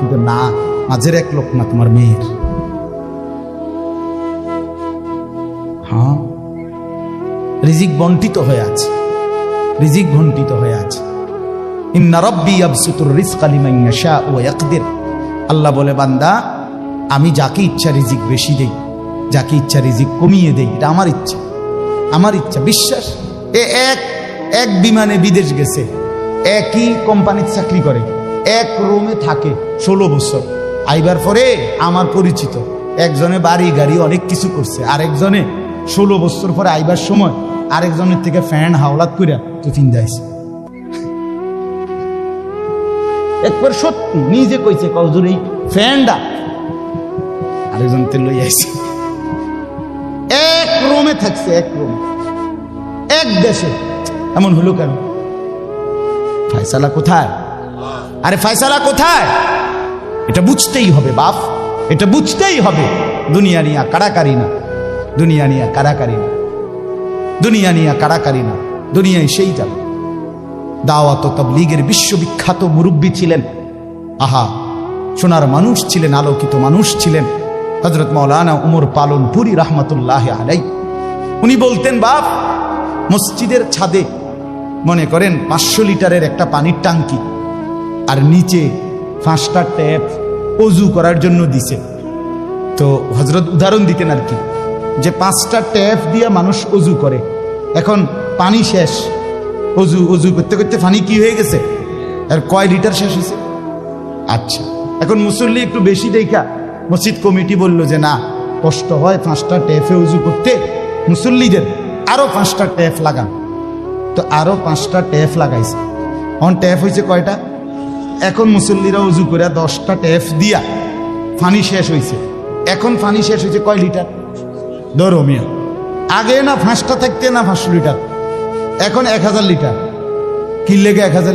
কিন্তু না, মাঝের এক লোকমা তোমার মেয়ের? হ্যাঁ? রিজিক বন্টিত হয়ে আছে। রিজিক বন্টিত হয়ে আছে। ইন্না রব্বি আবসুতুর রিজকা লিমান ইয়াশা ওয়া ইয়াকদির। আল্লাহ বলে, বান্দা, আমি যাকে ইচ্ছা রিজিক বেশি দেই, যাকে ইচ্ছা রিজিক কমিয়ে দেই, এটা আমার ইচ্ছা। আমার ইচ্ছা, বিশ্বাস। এ এক এক বিমানে বিদেশ গেছে, একই কোম্পানির চাকরি করে, এক রুমে থাকে ষোলো বছর। আইবার পরে আমার পরিচিত, একজনে বাড়ি, গাড়ি অনেক কিছু করছে, আরেকজনে ষোলো বছর পরে আইবার সময়, আরেকজনের থেকে ফ্যান, হাওলাত কইরা টিফিন দেয়ছে একবার সত্যি নিজে কইছে কজুর এই ফ্যানটা আরেকজন তে লই আইছে। এক রুমে থাকছে, এক রুম। এক দেশে। এমন হলো কেন? ফায়সালা কোথায়? আরে ফায়সালা কোথায়? এটা বুঝতেই হবে, বাপ। এটা বুঝতেই হবে, দুনিয়া নিয়া কারাকারি না, দুনিয়া নিয়া কারাকারি না, দুনিয়া নিয়া কারাকারি না, দুনিয়ায় সেই যাবে। দাওয়াত তবলিগের বিশ্ববিখ্যাত মুরব্বী ছিলেন। আহা, সোনার মানুষ ছিলেন, আলোকিত মানুষ ছিলেন। হজরত মৌলানা উমর পালন পুরী রহমতুল্লাহ আলাই উনি বলতেন, বাপ, মসজিদের ছাদে, মনে করেন পাঁচশো লিটারের একটা পানির টাঙ্কি আর নিচে পাঁচটা ট্যাপ অজু করার জন্য দিছে। তো হজরত উদাহরণ দিতেন আর কি, যে পাঁচটা ট্যাপ দিয়ে মানুষ অজু করে, এখন পানি শেষ অজু অজু করতে করতে পানি কি হয়ে গেছে? আর কয় লিটার শেষ হয়েছে? আচ্ছা এখন মুসল্লি একটু বেশি দেখা, মসজিদ কমিটি বলল যে না, কষ্ট হয় পাঁচটা ট্যাপে উজু করতে, মুসল্লিদের আরও পাঁচটা ট্যাপ লাগান। তো আরও পাঁচটা ট্যাপ লাগাইছে। অন ট্যাপ হয়েছে কয়টা? এখন মুসল্লিরা উজু করে দশটা টেফ দিয়া ফানি শেষ হয়েছে এখন ফানি শেষ হয়েছে কয় লিটার? ধরো মিয়া। আগে না ফাঁসটা থাকতে না পাঁচশো লিটার? এখন এক হাজার লিটার। কি লেগে এক হাজার